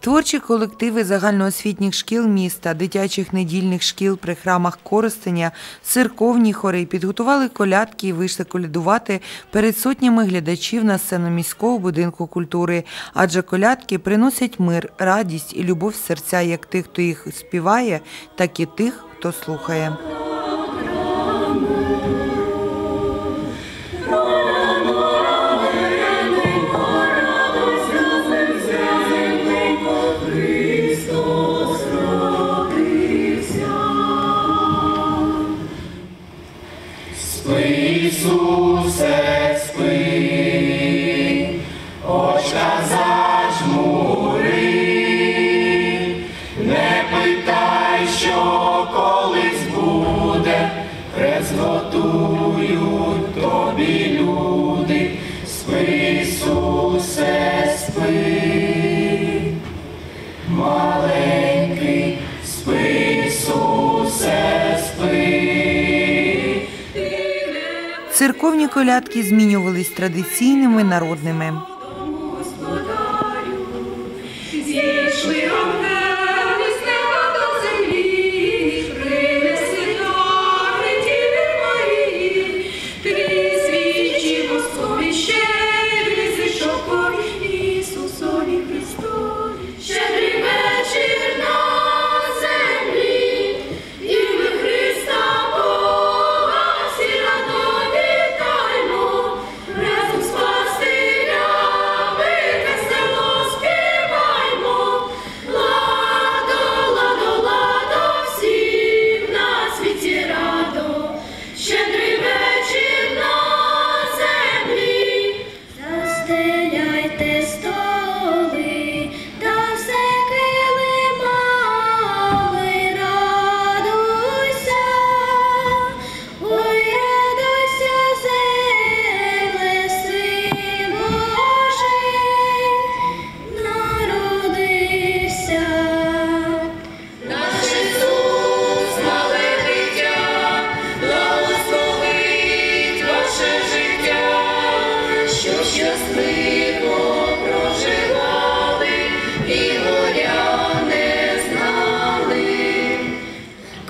Творчі колективи загальноосвітніх шкіл міста, дитячих недільних шкіл при храмах Коростеня, церковні хори підготували колядки і вийшли колядувати перед сотнями глядачів на сцену міського будинку культури. Адже колядки приносять мир, радість і любов в серця як тих, хто їх співає, так і тих, хто слухає. Церковні колядки змінювались традиційними народними.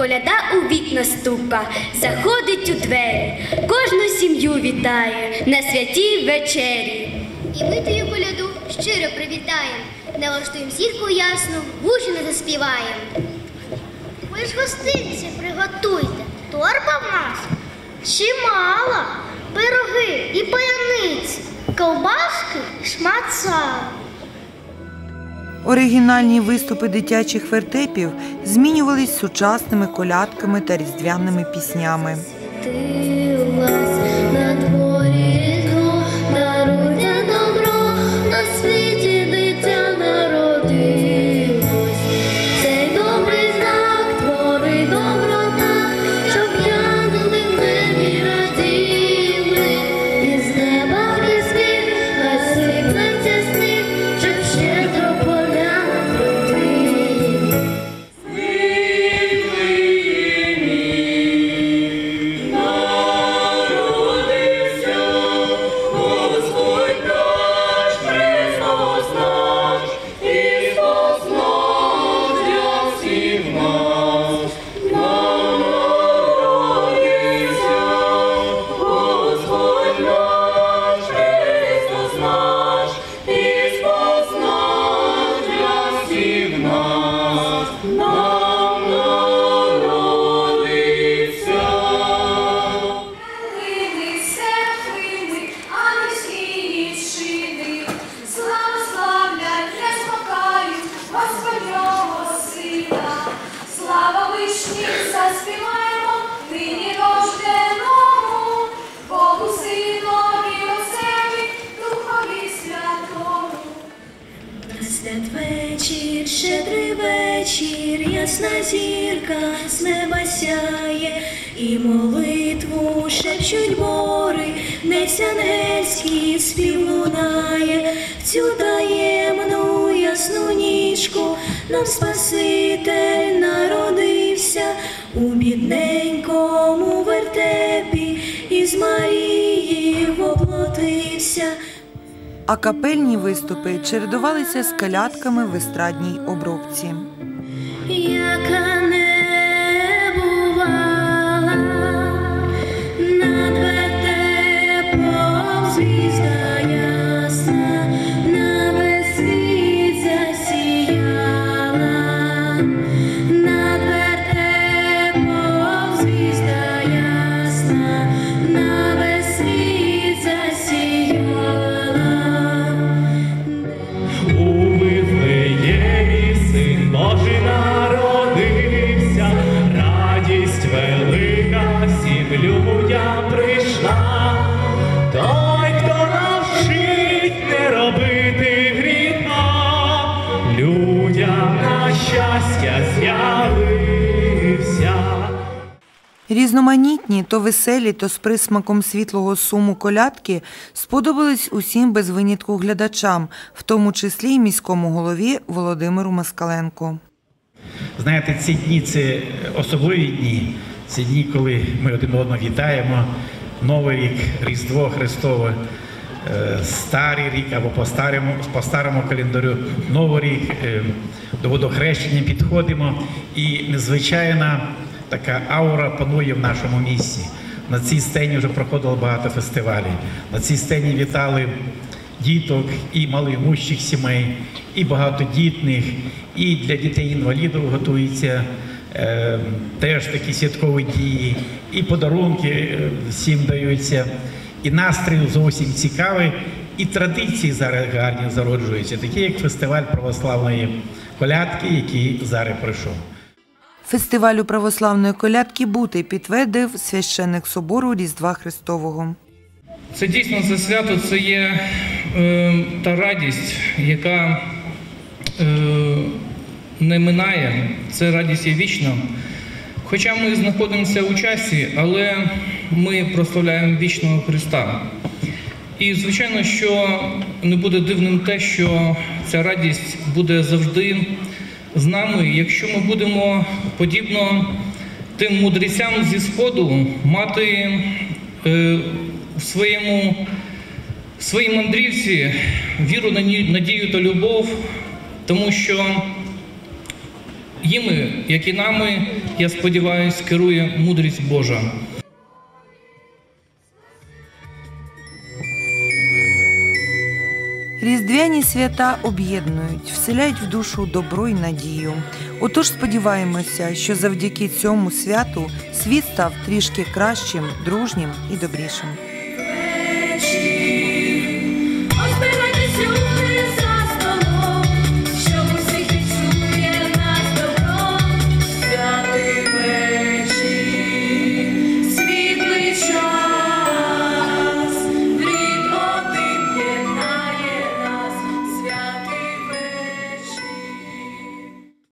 Коляда у вікна стука, заходить у двері, кожну сім'ю вітає на святій вечері. І ми тою коляду щиро привітаєм, налаштуєм зірку ясну, вуші не заспіваєм. Ви ж гостинці приготуйте, торба в нас чимала, пироги і паяниці, ковбаски, шмат сала. Оригінальні виступи дитячих вертепів змінювались сучасними колядками та різдвяними піснями. Ясна зірка з неба сяє, і молитву шепчуть бори, десь ангельський спів лунає, в цю таємну ясну нічку нам Спаситель народився у бідненькому вертепі із Марії воплотився. А капельні виступи чередувалися з калядками в естрадній обробці. Яка Різноманітні, то веселі, то з присмаком світлого суму колядки сподобались усім без винятку глядачам, в тому числі й міському голові Володимиру Москаленку. Знаєте, ці дні це особливі дні. Це дні, коли ми один одного вітаємо. Новий рік, Різдво Христове, е, Старий рік або по старому, по старому календарю Новий рік, е, до водохрещення підходимо. І незвичайна така аура панує в нашому місті. На цій сцені вже проходило багато фестивалів. На цій сцені вітали діток і малоімущих сімей, і багатодітних, і для дітей-інвалідів готуються е, теж такі святкові дії, і подарунки е, всім даються, і настрій зовсім цікавий, і традиції зараз гарні зароджуються, такі як фестиваль православної колядки, який зараз пройшов. Фестивалю православної колядки бути підтвердив священник собору Різдва Христового. Це дійсно це свято, це є е, та радість, яка е, не минає, це радість є вічна. Хоча ми знаходимося у часі, але ми прославляємо вічного Христа. І звичайно, що не буде дивним те, що ця радість буде завжди з нами, якщо ми будемо подібно тим мудрецям зі Сходу мати е, в своєму в своїй мандрівці віру, наді- надію та любов, тому що їми, як і нами, я сподіваюся, керує мудрість Божа. Різдвяні свята об'єднують, вселяють в душу добро й надію. Отож сподіваємося, що завдяки цьому святу світ став трішки кращим, дружнім і добрішим.